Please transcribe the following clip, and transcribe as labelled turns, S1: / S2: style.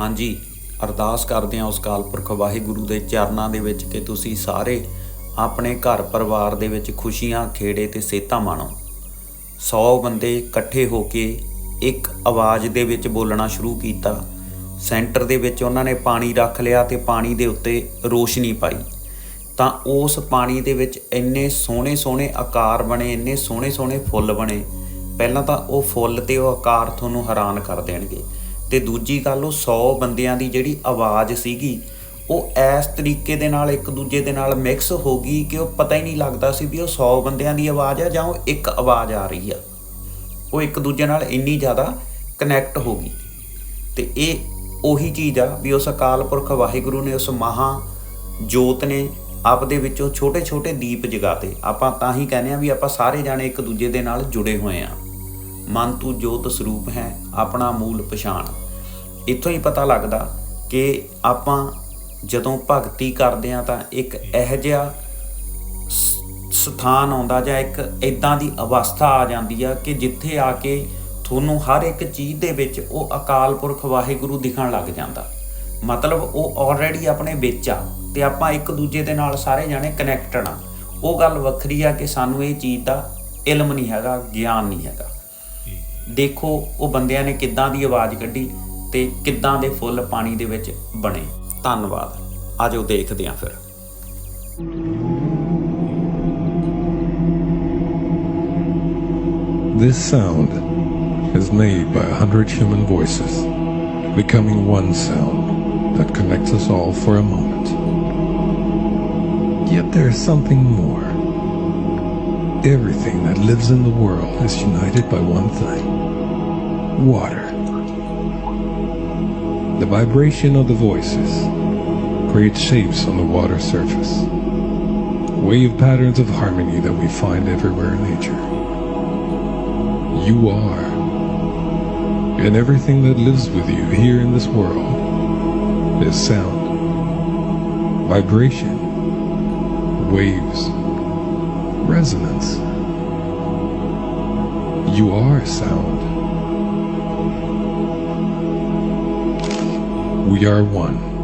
S1: ਹਾਂਜੀ, ਅਰਦਾਸ ਕਰਦੇ ਹਾਂ ਉਸ ਕਾਲ ਪੁਰਖ ਵਾਹਿਗੁਰੂ ਦੇ ਚਰਨਾਂ ਦੇ ਵਿੱਚ ਕਿ ਤੁਸੀਂ ਸਾਰੇ ਆਪਣੇ ਘਰ ਪਰਿਵਾਰ ਦੇ ਵਿੱਚ ਖੁਸ਼ੀਆਂ, ਖੇੜੇ ਤੇ ਸਿਹਤਾਂ ਮਾਣੋ। 100 ਬੰਦੇ ਇਕੱਠੇ ਹੋ ਕੇ ਇੱਕ ਆਵਾਜ਼ ਦੇ ਵਿੱਚ ਬੋਲਣਾ ਸ਼ੁਰੂ ਕੀਤਾ। ਸੈਂਟਰ ਦੇ ਵਿੱਚ ਉਹਨਾਂ ਨੇ ਪਾਣੀ ਰੱਖ ਲਿਆ ਤੇ ਪਾਣੀ ਦੇ ਉੱਤੇ ਰੋਸ਼ਨੀ ਪਾਈ। ਤਾਂ ਉਸ ਪਾਣੀ ਦੇ ਵਿੱਚ ਇੰਨੇ ਸੋਹਣੇ ਸੋਹਣੇ ਆਕਾਰ ਬਣੇ, ਇੰਨੇ ਸੋਹਣੇ ਸੋਹਣੇ ਫੁੱਲ ਬਣੇ। ਪਹਿਲਾਂ ਤਾਂ ਉਹ ਫੁੱਲ ਤੇ ਉਹ ਆਕਾਰ ਤੁਹਾਨੂੰ ਹੈਰਾਨ ਕਰ ਦੇਣਗੇ। ਤੇ ਦੂਜੀ ਗੱਲ ਉਹ 100 ਬੰਦਿਆਂ ਦੀ ਜਿਹੜੀ ਆਵਾਜ਼ ਸੀਗੀ, ਉਹ ਇਸ ਤਰੀਕੇ ਦੇ ਨਾਲ ਇੱਕ ਦੂਜੇ ਦੇ ਨਾਲ ਮਿਕਸ ਹੋ ਗਈ ਕਿ ਉਹ ਪਤਾ ਹੀ ਨਹੀਂ ਲੱਗਦਾ ਸੀ ਵੀ ਉਹ 100 ਬੰਦਿਆਂ ਦੀ ਆਵਾਜ਼ ਆ ਜਾਂ ਉਹ ਇੱਕ ਆਵਾਜ਼ ਆ ਰਹੀ ਆ। ਉਹ ਇੱਕ ਦੂਜੇ ਨਾਲ ਇੰਨੀ ਜ਼ਿਆਦਾ ਕਨੈਕਟ ਹੋ ਗਈ। ਤੇ ਇਹ ਉਹੀ ਚੀਜ਼ ਆ ਵੀ ਉਸ ਅਕਾਲ ਪੁਰਖ ਵਾਹਿਗੁਰੂ ਨੇ ਉਸ ਮਹਾ ਜੋਤ ਨੇ ਆਪਦੇ ਵਿੱਚੋਂ ਛੋਟੇ ਛੋਟੇ ਦੀਪ ਜਗਾਤੇ। ਆਪਾਂ ਤਾਂ ਹੀ ਕਹਿੰਦੇ ਆ ਵੀ ਆਪਾਂ ਸਾਰੇ ਜਾਣੇ ਇੱਕ ਦੂਜੇ ਦੇ ਨਾਲ ਜੁੜੇ ਹੋਏ ਆ ਮਨ ਤੂੰ ਜੋਤ ਸਰੂਪ ਹੈ, ਆਪਣਾ ਮੂਲ ਪਛਾਣ। ਇੱਥੋਂ ਹੀ ਪਤਾ ਲੱਗਦਾ ਕਿ ਆਪਾਂ ਜਦੋਂ ਭਗਤੀ ਕਰਦੇ ਆ ਤਾਂ ਇੱਕ ਇਹੋ ਜਿਹਾ ਸਥਾਨ ਆਉਂਦਾ ਜਾਂ ਇੱਕ ਇਦਾਂ ਦੀ ਅਵਸਥਾ ਆ ਜਾਂਦੀ ਆ ਕਿ ਜਿੱਥੇ ਆ ਕੇ ਤੁਹਾਨੂੰ ਹਰ ਇੱਕ ਚੀਜ਼ ਦੇ ਵਿੱਚ ਉਹ ਅਕਾਲ ਪੁਰਖ ਵਾਹਿਗੁਰੂ ਦਿਖਣ ਲੱਗ ਜਾਂਦਾ। ਮਤਲਬ ਉਹ ਆਲਰੇਡੀ ਆਪਣੇ ਵਿੱਚ ਆ ਤੇ ਆਪਾਂ ਇੱਕ ਦੂਜੇ ਦੇ ਨਾਲ ਸਾਰੇ ਜਾਣੇ ਕਨੈਕਟਡ ਆ। ਉਹ ਗੱਲ ਵੱਖਰੀ ਆ ਕਿ ਸਾਨੂੰ ਇਹ ਚੀਜ਼ ਦਾ ਇਲਮ ਨਹੀਂ ਹੈਗਾ, ਗਿਆਨ ਨਹੀਂ ਹੈਗਾ। ਦੇਖੋ ਉਹ ਬੰਦਿਆਂ ਨੇ ਕਿੱਦਾਂ ਦੀ ਆਵਾਜ਼ ਕੱਢੀ ਤੇ ਕਿੱਦਾਂ ਦੇ ਫੁੱਲ ਪਾਣੀ ਦੇ ਵਿੱਚ ਬਣੇ ਧੰਨਵਾਦ ਆਜੋ ਦੇਖਦੇ ਆਂ ਫਿਰ
S2: This sound is made by a hundred human voices, becoming one sound that connects us all for a moment. Yet there is something more. Everything that lives in the world is united by one thing water. The vibration of the voices creates shapes on the water surface, wave patterns of harmony that we find everywhere in nature. You are. And everything that lives with you here in this world is sound, vibration, waves, resonance. You are sound. We are one.